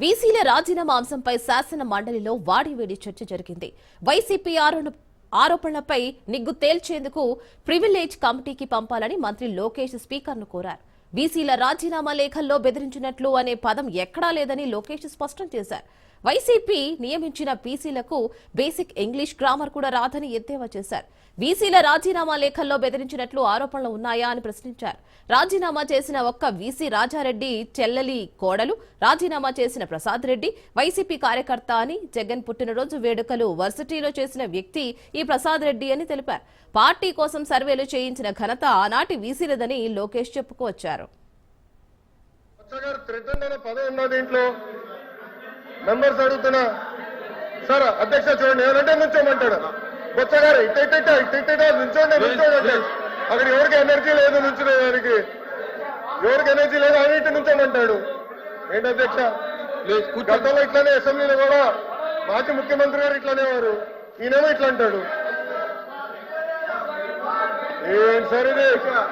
బీసీల రాజీనామా అంశంపై శాసన మండలిలో వాడివేడి చర్చ జరిగింది. వైసీపీ ఆరోపణలపై నిగ్గు తేల్చేందుకు ప్రివిలేజ్ కమిటీకి పంపాలని మంత్రి లోకేష్ స్పీకర్ను కోరారు. బీసీల రాజీనామా లేఖల్లో బెదిరించినట్లు అనే పదం ఎక్కడా లేదని లోకేష్ స్పష్టం చేశారు. వైసీపీ నియమించిన పీసీలకు బేసిక్ ఇంగ్లీష్ గ్రామర్ కూడా రాదని ఎద్దేవా చేశారు. వీసీల రాజీనామా లేఖల్లో బెదిరించినట్లు ఆరోపణలు ఉన్నాయా అని ప్రశ్నించారు. రాజీనామా చేసిన ఒక్క వీసీ రాజారెడ్డి చెల్లెలి కోడలు రాజీనామా చేసిన ప్రసాద్ రెడ్డి వైసీపీ కార్యకర్త అని జగన్ పుట్టినరోజు వేడుకలు వర్సిటీలో చేసిన వ్యక్తి ఈ ప్రసాద్ రెడ్డి అని తెలిపారు. పార్టీ కోసం సర్వేలు చేయించిన ఘనత ఆనాటి వీసీలదని లోకేష్ చెప్పుకొచ్చారు. మెంబర్స్ అడుగుతున్నా. సార్ అధ్యక్ష చూడండి ఏమంటే నుంచోమంటాడు. బొచ్చ గారు ఇట్ట ఇట్ట ఇట్ట ఇట్ట నుంచోండి నుంచోండి. అక్కడ ఎవరికి ఎనర్జీ లేదు నుంచునేదానికి? ఎవరికి ఎనర్జీ లేదు ఆయన ఇటు నుంచోమంటాడు. ఏంటి అధ్యక్ష? గతంలో ఇట్లానే అసెంబ్లీలో కూడా మాజీ ముఖ్యమంత్రి గారు ఇట్లానే వారు. ఈయనేమో ఇట్లా అంటాడు. ఏం సరే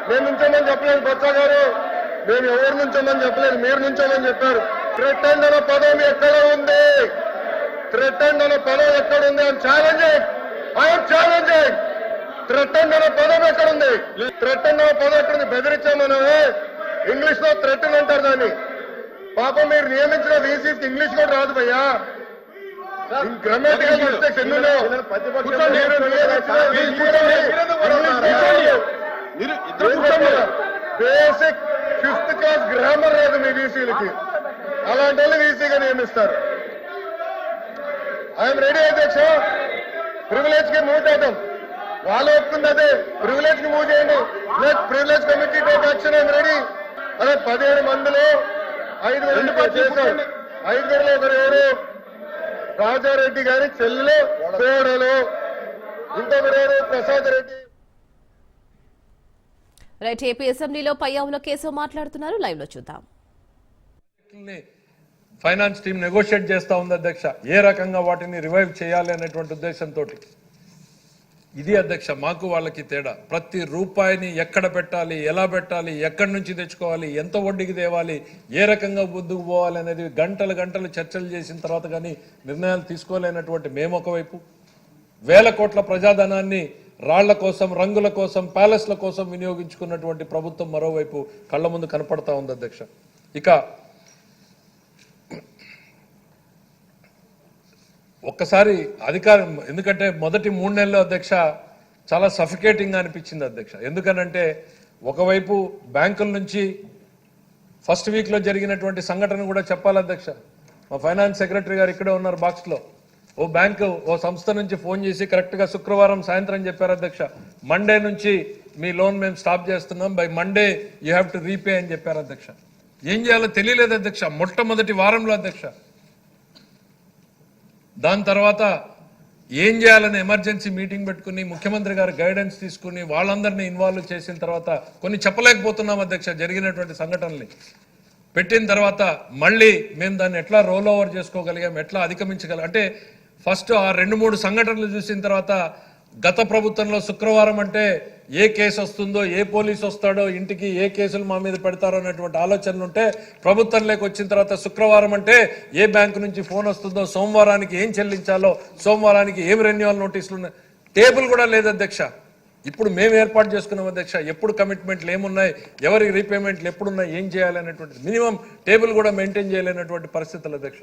నేను నుంచోమని చెప్పలేదు బొత్స గారు మేము ఎవరు నుంచోమని చెప్పలేదు మీరు నుంచోమని చెప్పారు. థ్రెటెండ్ అనే పదం ఎక్కడ ఉంది? థ్రెటెండ్ అనే పదం ఎక్కడ ఉంది? అని ఛాలెంజింగ్ ఐఎమ్ ఛాలెంజింగ్ థ్రెటెండ్ అనే పదం ఎక్కడ ఉంది? థ్రెటెండ్ అనే పదం ఎక్కడ ఉంది? బెదిరించామనమే ఇంగ్లీష్లో థ్రెటన్ అంటారు దాన్ని. పాపం మీరు నియమించిన వీసీకి ఇంగ్లీష్ కూడా రాదు భయ్యా. గ్రామాటికల్ మిస్టేక్స్ ఎన్నో కూర్చోండి. బేసిక్ ఫిఫ్త్ క్లాస్ గ్రామర్ రాదు మీ వీసీలకి అలాంటి వాళ్ళు వీసీగా నియమిస్తారు. ఐఎమ్ రెడీ అధ్యక్ష. ప్రివిలేజ్కి మూవ్ చేద్దాం. వాళ్ళు ఒప్పుకుంది అదే. ప్రివిలేజ్కి మూవ్ చేయండి. Privilege committee take action I'm ready అదే పదిహేడు మందిలో ఐదుగురు చేశారు. ఐదుగురులో ఒకరు ఎవరు రాజారెడ్డి గారి చెల్లెలు కోడలు. ఇంకొకరు ఎవరు ప్రసాద్ రెడ్డి. రైట్ ఏపీ అసెంబ్లీలో పయ్యావుల కేశవ్ మాట్లాడుతున్నారు. లైవ్లో చూద్దాం ఫైనాన్స్ టీం నెగోషియేట్ చేస్తూ ఉంది అధ్యక్ష. ఏ రకంగా వాటిని రివైవ్ చేయాలి అనేటువంటి ఉద్దేశంతో ఇది అధ్యక్ష మాకు వాళ్ళకి తేడా. ప్రతి రూపాయిని ఎక్కడ పెట్టాలి ఎలా పెట్టాలి ఎక్కడి నుంచి తెచ్చుకోవాలి ఎంత వడ్డీకి తేవాలి ఏ రకంగా ముందుకు పోవాలి అనేది గంటలు గంటలు చర్చలు చేసిన తర్వాత కానీ నిర్ణయాలు తీసుకోలేనటువంటి మేము ఒకవైపు. వేల కోట్ల ప్రజాధనాన్ని రాళ్ళ కోసం రంగుల కోసం ప్యాలెస్ల కోసం వినియోగించుకున్నటువంటి ప్రభుత్వం మరోవైపు కళ్ళ ముందు కనపడతా ఉంది అధ్యక్ష. ఇక ఒక్కసారి అధికారం ఎందుకంటే మొదటి మూడు నెలల అధ్యక్ష చాలా సఫికేటింగ్ అనిపించింది అధ్యక్ష. ఎందుకనంటే ఒకవైపు బ్యాంకుల నుంచి ఫస్ట్ వీక్లో జరిగినటువంటి సంఘటన కూడా చెప్పాలి అధ్యక్ష. మా ఫైనాన్స్ సెక్రటరీ గారు ఇక్కడే ఉన్నారు బాక్స్లో. ఓ బ్యాంకు ఓ సంస్థ నుంచి ఫోన్ చేసి కరెక్ట్గా శుక్రవారం సాయంత్రం చెప్పారు అధ్యక్ష. మండే నుంచి మీ లోన్ మేము స్టాప్ చేస్తున్నాం by Monday you have to repay అని చెప్పారు అధ్యక్ష. ఏం చేయాలో తెలియలేదు అధ్యక్ష మొట్టమొదటి వారంలో అధ్యక్ష. దాని తర్వాత ఏం చేయాలని ఎమర్జెన్సీ మీటింగ్ పెట్టుకుని ముఖ్యమంత్రి గారు గైడెన్స్ తీసుకుని వాళ్ళందరినీ ఇన్వాల్వ్ చేసిన తర్వాత కొన్ని చెప్పలేకపోతున్నాం అధ్యక్ష జరిగినటువంటి సంఘటనల్ని. పెట్టిన తర్వాత మళ్ళీ మేము దాన్ని ఎట్లా రోల్ ఓవర్ చేసుకోగలిగాం ఎట్లా అధిగమించగలం అంటే ఫస్ట్ ఆ రెండు మూడు సంఘటనలు చూసిన తర్వాత గత ప్రభుత్వంలో శుక్రవారం అంటే ఏ కేసు వస్తుందో ఏ పోలీస్ వస్తాడో ఇంటికి ఏ కేసులు మా మీద పెడతారో అనేటువంటి ఆలోచనలు ఉంటే ప్రభుత్వంలోకి వచ్చిన తర్వాత శుక్రవారం అంటే ఏ బ్యాంకు నుంచి ఫోన్ వస్తుందో సోమవారానికి ఏం చెల్లించాలో సోమవారానికి ఏం రెన్యువల్ నోటీసులు ఉన్నాయి టేబుల్ కూడా లేదు అధ్యక్ష. ఇప్పుడు మేము ఏర్పాటు చేసుకున్నాం అధ్యక్ష. ఎప్పుడు కమిట్మెంట్లు ఏమున్నాయి ఎవరి రీపేమెంట్లు ఎప్పుడున్నాయి ఏం చేయాలి అనేటువంటి మినిమం టేబుల్ కూడా మెయింటైన్ చేయలేనటువంటి పరిస్థితులు అధ్యక్ష.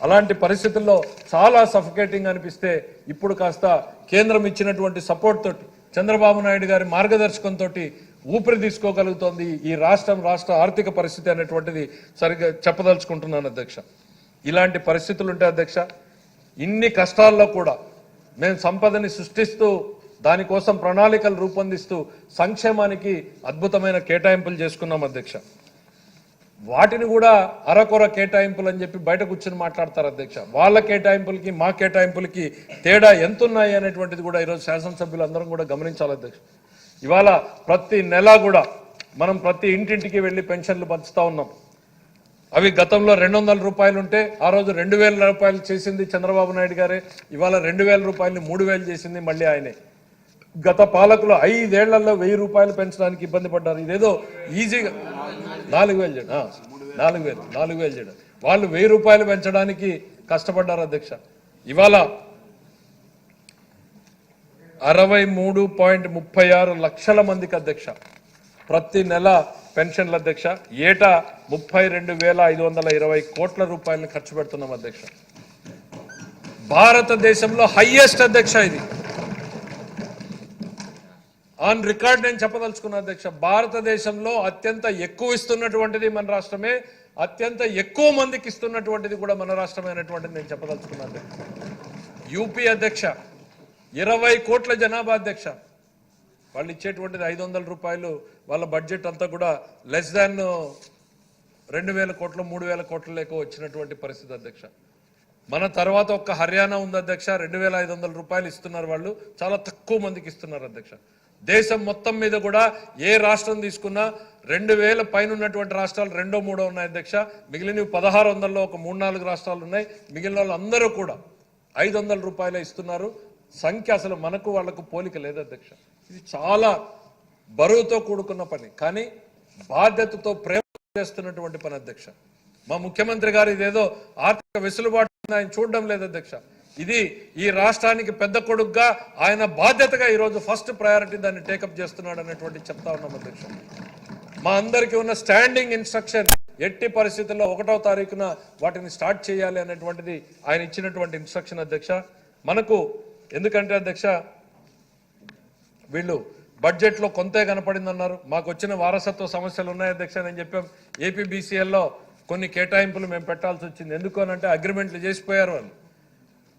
అలాంటి పరిస్థితుల్లో చాలా సఫకేటింగ్ అనిపిస్తే ఇప్పుడు కాస్త కేంద్రం ఇచ్చినటువంటి సపోర్ట్ తోటి చంద్రబాబు నాయుడు గారి మార్గదర్శకంతో ఊపిరి తీసుకోగలుగుతోంది ఈ రాష్ట్రం రాష్ట్ర ఆర్థిక పరిస్థితి అనేటువంటిది సరిగ్గా చెప్పదలుచుకుంటున్నాను అధ్యక్ష. ఇలాంటి పరిస్థితులు ఉంటే అధ్యక్ష ఇన్ని కష్టాల్లో కూడా మేము సంపదని సృష్టిస్తూ దానికోసం ప్రణాళికలు రూపొందిస్తూ సంక్షేమానికి అద్భుతమైన కేటాయింపులు చేసుకున్నాం అధ్యక్ష. వాటిని కూడా అరకొర కేటాయింపులు అని చెప్పి బయట కూర్చొని మాట్లాడతారు అధ్యక్ష. వాళ్ళ కేటాయింపులకి మా కేటాయింపులకి తేడా ఎంత ఉన్నాయి అనేటువంటిది కూడా ఈరోజు శాసనసభ్యులు అందరం కూడా గమనించాలి అధ్యక్ష. ఇవాళ ప్రతి నెల కూడా మనం ప్రతి ఇంటింటికి వెళ్ళి పెన్షన్లు పంచుతూ ఉన్నాం. అవి గతంలో రెండు వందల రూపాయలు ఉంటే ఆ రోజు రెండు వేల రూపాయలు చేసింది చంద్రబాబు నాయుడు గారే. ఇవాళ రెండు వేల రూపాయలని మూడు వేలు చేసింది మళ్ళీ ఆయనే. గత పాలకులు ఐదేళ్ళలో వెయ్యి రూపాయలు పెంచడానికి ఇబ్బంది పడ్డారు. ఇదేదో ఈజీగా నాలుగు వేలు చేయడం. నాలుగు వేలు నాలుగు వేలు చేయడం. వాళ్ళు వెయ్యి రూపాయలు పెంచడానికి కష్టపడ్డారు అధ్యక్ష. ఇవాళ అరవై మూడు పాయింట్ ముప్పై ఆరు లక్షల మందికి అధ్యక్ష. ప్రతి నెల పెన్షన్ల అధ్యక్ష. ఏటా ముప్పై రెండు వేల ఐదు వందల ఇరవై కోట్ల రూపాయలను ఖర్చు పెడుతున్నాం అధ్యక్ష. భారతదేశంలో హైయెస్ట్ అధ్యక్ష ఇది. ఆన్ రికార్డ్ నేను చెప్పదలుచుకున్న అధ్యక్ష భారతదేశంలో అత్యంత ఎక్కువ ఇస్తున్నటువంటిది మన రాష్ట్రమే అత్యంత ఎక్కువ మందికి ఇస్తున్నటువంటిది కూడా మన రాష్ట్రమే అనేటువంటిది నేను చెప్పదలుచుకున్న అధ్యక్ష. యూపీ అధ్యక్ష ఇరవై కోట్ల జనాభా అధ్యక్ష. వాళ్ళు ఇచ్చేటువంటిది ఐదు వందల రూపాయలు వాళ్ళ బడ్జెట్ అంతా కూడా లెస్ దాన్ రెండు వేల కోట్లు మూడు వేల కోట్ల లేక వచ్చినటువంటి పరిస్థితి అధ్యక్ష. మన తర్వాత ఒక్క హర్యానా ఉంది అధ్యక్ష రెండు వేల ఐదు వందల రూపాయలు ఇస్తున్నారు వాళ్ళు చాలా తక్కువ మందికి ఇస్తున్నారు అధ్యక్ష. దేశం మొత్తం మీద కూడా ఏ రాష్ట్రం తీసుకున్నా రెండు వేల పైన ఉన్నటువంటి రాష్ట్రాలు రెండో మూడో ఉన్నాయి అధ్యక్ష. మిగిలినవి పదహారు వందల్లో ఒక మూడు నాలుగు రాష్ట్రాలు ఉన్నాయి. మిగిలిన వాళ్ళందరూ కూడా ఐదు వందల రూపాయలు ఇస్తున్నారు. సంఖ్య అసలు మనకు వాళ్ళకు పోలిక లేదు అధ్యక్ష. ఇది చాలా బరువుతో కూడుకున్న పని. కానీ బాధ్యతతో ప్రేమ చేస్తున్నటువంటి పని అధ్యక్ష. మా ముఖ్యమంత్రి గారు ఇదేదో ఆర్థిక వెసులుబాటు ఆయన చూడడం లేదు అధ్యక్ష. ఇది ఈ రాష్ట్రానికి పెద్ద కొడుకుగా ఆయన బాధ్యతగా ఈరోజు ఫస్ట్ ప్రయారిటీ దాన్ని టేకప్ చేస్తున్నాడు అనేటువంటి చెప్తా ఉన్నాం అధ్యక్ష మా అందరికీ ఉన్న స్టాండింగ్ ఇన్స్ట్రక్షన్ ఎట్టి పరిస్థితుల్లో ఒకటో తారీఖున వాటిని స్టార్ట్ చేయాలి అనేటువంటిది ఆయన ఇచ్చినటువంటి ఇన్స్ట్రక్షన్ అధ్యక్ష. మనకు ఎందుకంటే అధ్యక్ష వీళ్ళు బడ్జెట్లో కొంతే కనపడిందన్నారు. మాకు వచ్చిన వారసత్వ సమస్యలు ఉన్నాయి అధ్యక్ష నేను చెప్పాం. ఏపీబీసీఎల్లో కొన్ని కేటాయింపులు మేము పెట్టాల్సి వచ్చింది. ఎందుకు అనంటే అగ్రిమెంట్లు చేసిపోయారు వాళ్ళు.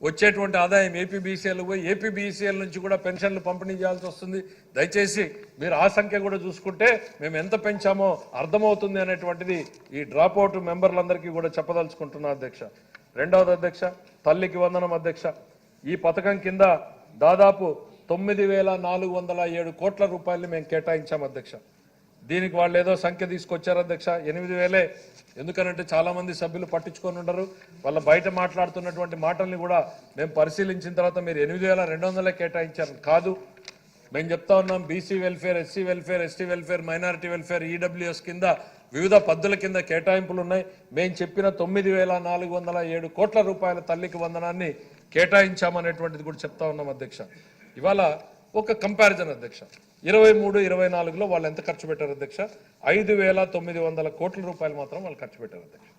వచ్చేటువంటి ఆదాయం ఏపీబీసీఎల్ పోయి ఏపీబీసీఎల్ నుంచి కూడా పెన్షన్లు పంపిణీ చేయాల్సి వస్తుంది. దయచేసి మీరు ఆ సంఖ్య కూడా చూసుకుంటే మేము ఎంత పెంచామో అర్థమవుతుంది అనేటువంటిది ఈ డ్రాప్ అవుట్ మెంబర్లందరికీ కూడా చెప్పదలుచుకుంటున్నా అధ్యక్ష. రెండవది అధ్యక్ష తల్లికి వందనం అధ్యక్ష. ఈ పథకం కింద దాదాపు తొమ్మిది వేల నాలుగు వందల ఏడు కోట్ల రూపాయలు మేము కేటాయించాం అధ్యక్ష. దీనికి వాళ్ళు ఏదో సంఖ్య తీసుకొచ్చారు అధ్యక్ష. ఎనిమిది వేలే ఎందుకనంటే చాలామంది సభ్యులు పట్టించుకొని ఉండరు. వాళ్ళ బయట మాట్లాడుతున్నటువంటి మాటల్ని కూడా మేము పరిశీలించిన తర్వాత మీరు ఎనిమిది వేల రెండు వందలే కేటాయించారు. కాదు మేము చెప్తా ఉన్నాం BC welfare SC welfare ST welfare minority welfare EWS కింద వివిధ పద్ధతుల కింద కేటాయింపులు ఉన్నాయి. మేము చెప్పిన తొమ్మిది వేల నాలుగు వందల ఏడు కోట్ల రూపాయల తల్లికి వందనాన్ని కేటాయించామనేటువంటిది కూడా చెప్తా ఉన్నాం అధ్యక్ష. ఇవాళ ఒక కంపారిజన్ అధ్యక్ష. ఇరవై మూడు ఇరవై నాలుగులో వాళ్ళు ఎంత ఖర్చు పెట్టారు అధ్యక్ష? ఐదు వేల తొమ్మిది వందల కోట్ల రూపాయలు మాత్రం వాళ్ళు ఖర్చు పెట్టారు అధ్యక్ష.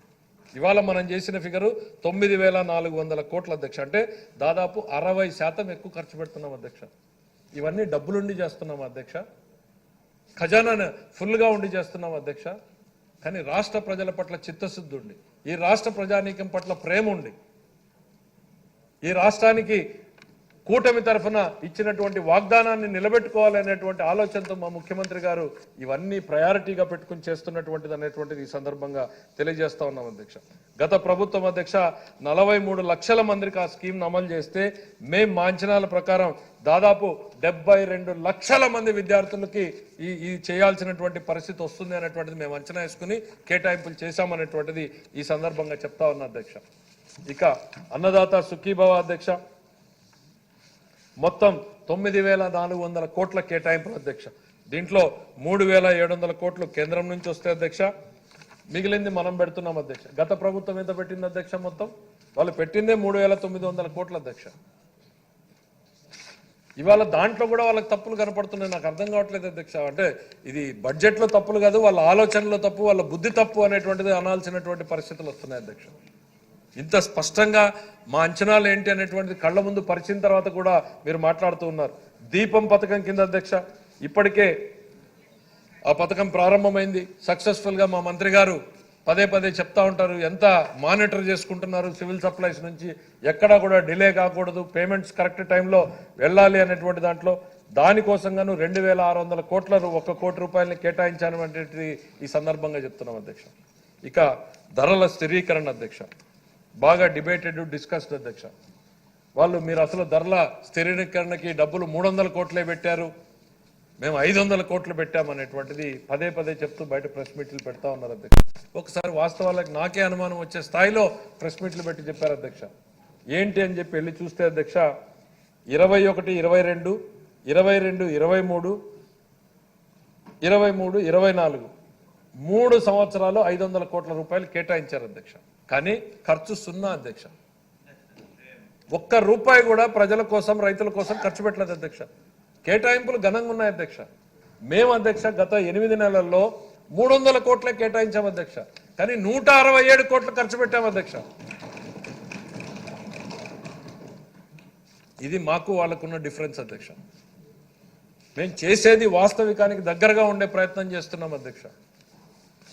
ఇవాళ మనం చేసిన ఫిగరు తొమ్మిది వేల నాలుగు వందల కోట్ల అధ్యక్ష. అంటే దాదాపు అరవై శాతం ఎక్కువ ఖర్చు పెడుతున్నాం అధ్యక్ష. ఇవన్నీ డబ్బులుండి చేస్తున్నాం అధ్యక్ష. ఖజానాను ఫుల్గా ఉండి చేస్తున్నాం అధ్యక్ష. కానీ రాష్ట్ర ప్రజల పట్ల చిత్తశుద్ధి ఉండి ఈ రాష్ట్ర ప్రజానీకం పట్ల ప్రేమ ఉండి ఈ రాష్ట్రానికి కూటమి తరఫున ఇచ్చినటువంటి వాగ్దానాన్ని నిలబెట్టుకోవాలనేటువంటి ఆలోచనతో మా ముఖ్యమంత్రి గారు ఇవన్నీ ప్రయారిటీగా పెట్టుకుని చేస్తున్నటువంటిది అనేటువంటిది ఈ సందర్భంగా తెలియజేస్తా ఉన్నాం అధ్యక్ష. గత ప్రభుత్వం అధ్యక్ష నలభై మూడు లక్షల మందికి ఆ స్కీమ్ను అమలు చేస్తే మేం మా అంచనాల ప్రకారం దాదాపు డెబ్బై రెండు లక్షల మంది విద్యార్థులకి ఈ ఈ చేయాల్సినటువంటి పరిస్థితి వస్తుంది అనేటువంటిది మేము అంచనా వేసుకుని కేటాయింపులు చేశామనేటువంటిది ఈ సందర్భంగా చెప్తా ఉన్నా అధ్యక్ష. ఇక అన్నదాత సుఖీభవ అధ్యక్ష. మొత్తం తొమ్మిది వేల నాలుగు వందల కోట్ల కేటాయింపులు అధ్యక్ష. దీంట్లో మూడు వేల ఏడు వందల కోట్లు కేంద్రం నుంచి వస్తే అధ్యక్ష. మిగిలింది మనం పెడుతున్నాం అధ్యక్ష. గత ప్రభుత్వం ఎంత పెట్టింది అధ్యక్ష మొత్తం? వాళ్ళు పెట్టిందే మూడు వేల తొమ్మిది వందల కోట్ల అధ్యక్ష. ఇవాళ దాంట్లో కూడా వాళ్ళకి తప్పులు కనపడుతున్నాయి. నాకు అర్థం కావట్లేదు అధ్యక్ష. అంటే ఇది బడ్జెట్లో తప్పులు కాదు వాళ్ళ ఆలోచనలో తప్పు వాళ్ళ బుద్ధి తప్పు అనేటువంటిది అనాల్సినటువంటి పరిస్థితులు వస్తున్నాయి అధ్యక్ష. ఇంత స్పష్టంగా మా అంచనాలు ఏంటి అనేటువంటిది కళ్ళ ముందు పరిచిన తర్వాత కూడా మీరు మాట్లాడుతూ ఉన్నారు. దీపం పథకం కింద అధ్యక్ష ఇప్పటికే ఆ పథకం ప్రారంభమైంది. సక్సెస్ఫుల్గా మా మంత్రి గారు పదే పదే చెప్తా ఉంటారు ఎంత మానిటర్ చేసుకుంటున్నారు సివిల్ సప్లైస్ నుంచి ఎక్కడా కూడా డిలే కాకూడదు పేమెంట్స్ కరెక్ట్ టైంలో వెళ్ళాలి అనేటువంటి దాంట్లో. దానికోసంగాను రెండు వేల ఆరు వందల కోట్ల ఒక ఒక్క కోటి రూపాయలని కేటాయించాననేటువంటిది ఈ సందర్భంగా చెప్తున్నాం అధ్యక్ష. ఇక ధరల స్థిరీకరణ అధ్యక్ష. బాగా డిబేటెడ్ డిస్కస్డ్ అధ్యక్ష. వాళ్ళు మీరు అసలు ధరల స్థిరీకరణకి డబ్బులు మూడు వందల కోట్లే పెట్టారు. మేము ఐదు వందల కోట్లు పెట్టామనేటువంటిది పదే పదే చెప్తూ బయట ప్రెస్ మీట్లు పెడతా ఉన్నారు అధ్యక్ష. ఒకసారి వాస్తవాలకు నాకే అనుమానం వచ్చే స్థాయిలో ప్రెస్ మీట్లు పెట్టి చెప్పారు అధ్యక్ష. ఏంటి అని చెప్పి వెళ్ళి చూస్తే అధ్యక్ష ఇరవై ఒకటి ఇరవై రెండు ఇరవై రెండు ఇరవై మూడు ఇరవై మూడు ఇరవై నాలుగు మూడు సంవత్సరాలు ఐదు వందల కోట్ల రూపాయలు కేటాయించారు అధ్యక్ష. కానీ ఖర్చు సున్నా అధ్యక్ష. ఒక్క రూపాయి కూడా ప్రజల కోసం రైతుల కోసం ఖర్చు పెట్టలేదు అధ్యక్ష. కేటాయింపులు ఘనంగా ఉన్నాయి అధ్యక్ష. మేము అధ్యక్ష గత ఎనిమిది నెలల్లో మూడు వందల కోట్లే కేటాయించాం అధ్యక్ష. కానీ నూట అరవై ఏడు కోట్లు ఖర్చు పెట్టాం అధ్యక్ష. ఇది మాకు వాళ్ళకున్న డిఫరెన్స్ అధ్యక్ష. మేము చేసేది వాస్తవికానికి దగ్గరగా ఉండే ప్రయత్నం చేస్తున్నాం అధ్యక్ష.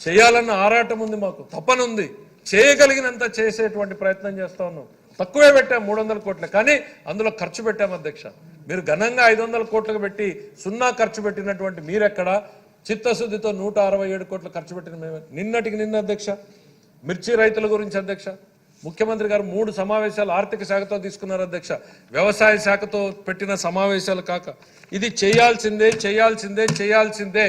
చేయాలన్న ఆరాటం ఉంది మాకు. తప్పనుంది చేయగలిగినంత చేసేటువంటి ప్రయత్నం చేస్తా ఉన్నాం తక్కువే పెట్టాం మూడు వందల కోట్లు కానీ అందులో ఖర్చు పెట్టాం అధ్యక్ష. మీరు ఘనంగా ఐదు వందల కోట్లకు పెట్టి సున్నా ఖర్చు పెట్టినటువంటి మీరెక్కడ? చిత్తశుద్ధితో నూట అరవై ఏడు కోట్లు ఖర్చు పెట్టిన మేము. నిన్నటికి నిన్న అధ్యక్ష. మిర్చి రైతుల గురించి అధ్యక్ష. ముఖ్యమంత్రి గారు మూడు సమావేశాలు ఆర్థిక శాఖతో తీసుకున్నారు అధ్యక్ష. వ్యవసాయ శాఖతో పెట్టిన సమావేశాలు కాక. ఇది చేయాల్సిందే చేయాల్సిందే చేయాల్సిందే.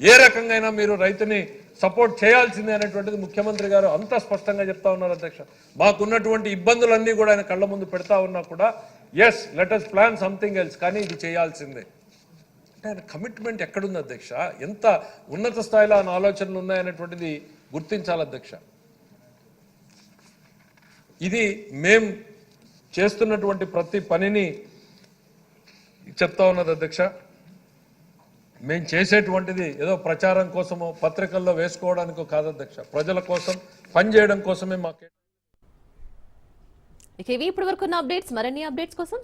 ఏ రకంగా మీరు రైతుని సపోర్ట్ చేయాల్సిందే అనేటువంటిది ముఖ్యమంత్రి గారు అంత స్పష్టంగా చెప్తా ఉన్నారు అధ్యక్ష. మాకున్నటువంటి ఇబ్బందులన్నీ కూడా ఆయన కళ్ళ ముందు పెడతా ఉన్నా కూడా yes let us plan something else కానీ ఇది చేయాల్సిందే. అంటే ఆయన కమిట్మెంట్ ఎక్కడుంది అధ్యక్ష? ఎంత ఉన్నత స్థాయిలో ఆయన ఆలోచనలు ఉన్నాయనేటువంటిది గుర్తించాలి అధ్యక్ష. ఇది మేం చేస్తున్నటువంటి ప్రతి పనిని చెప్తా ఉన్నది అధ్యక్ష. మేము చేసేటువంటిది ఏదో ప్రచారం కోసమో పత్రికల్లో వేసుకోవడానికో కాదు అధ్యక్ష. ప్రజల కోసం పనిచేయడం కోసమే మాకు ఇక ఇవి ఇప్పటి వరకు అప్డేట్స్. మరిన్ని అప్డేట్స్ కోసం